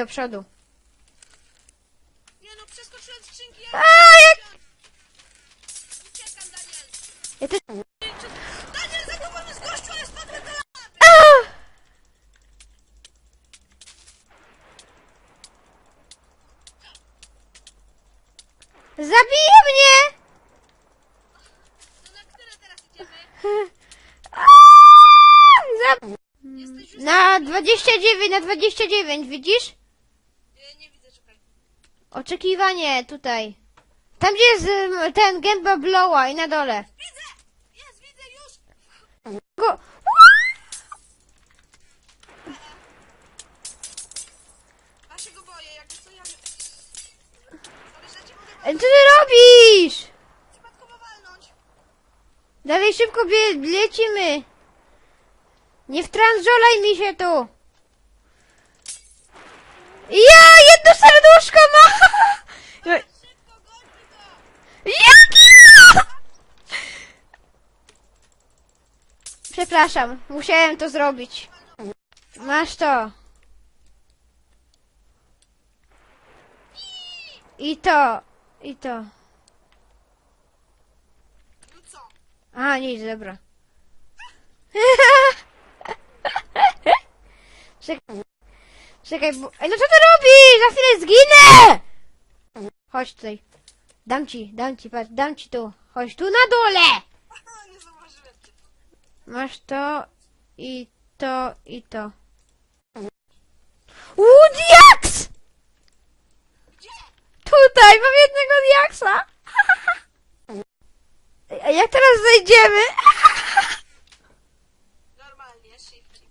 do przodu. Nie no, przeskoczyłem skrzynki, ja jak... uciekam, Daniel. Ja też... Daniel, za tobą jest gościu, ale spadłem do! Zabije mnie! To na które teraz idziemy? A! Zab... Jesteś już... Na 29, na 29, widzisz? Nie, nie widzę, czekaj. Oczekiwanie tutaj. Tam gdzie jest ym, ten gęba bloła i na dole. Widzę! Jest, widzę już! Go... A się go boję, jakby co ja... Ale że cię mogę Ej, Co ty robisz? przypadkowo walnąć. Dalej szybko bie lecimy. Nie wtrążolaj mi się tu. Ja jedno serduszko ma. Szybko, gońmy go! Jaki? Przepraszam, musiałem to zrobić. Masz to. I to. I to. A, nic, dobra. Czekaj. Czekaj, bo... Ej, no co ty robisz? Za chwilę zginę! Chodź tutaj. Dam ci, dam ci, patrz, dam ci tu. Chodź tu na dole! Masz to i to i to. Gdzie? Tutaj mam jednego diaksa. A jak teraz zejdziemy? Normalnie, szybciej.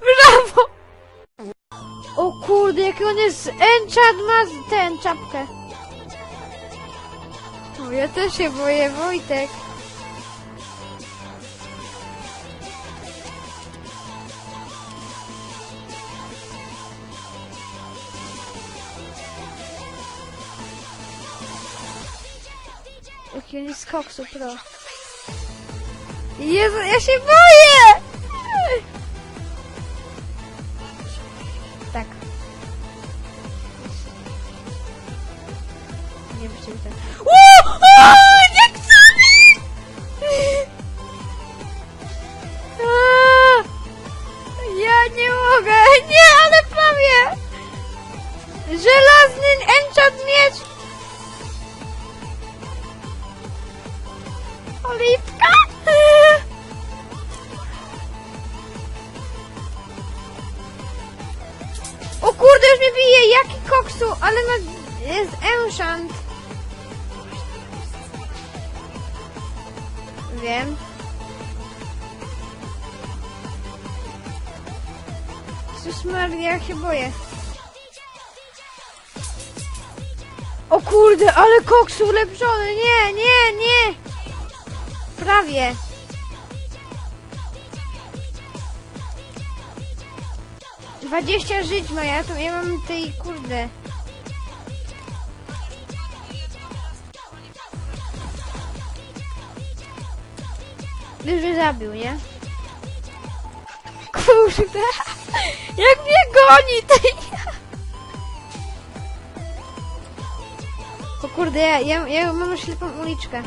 Brawo! O kurde, jaki on jest enchant ma ten czapkę. Ja też się boję, Wojtek. Jaki on jest koksu pro. Jezu, ja się boję! Tak. Nie wiem, czy tak. Żelazny enchant miecz! Oliwka! O kurde, już mnie bije! Jaki koksu! Ale ma... jest enchant. Wiem. Jezus Maria, ja się boję. O kurde, ale koksu ulepszony! Nie, nie, nie! Prawie. Dwadzieścia żyć ma, ja, to, ja mam tej kurde. Mnie zabił, nie? Kurde, jak mnie goni tej... O kurde, ja, ja, ja mam ślepą uliczkę.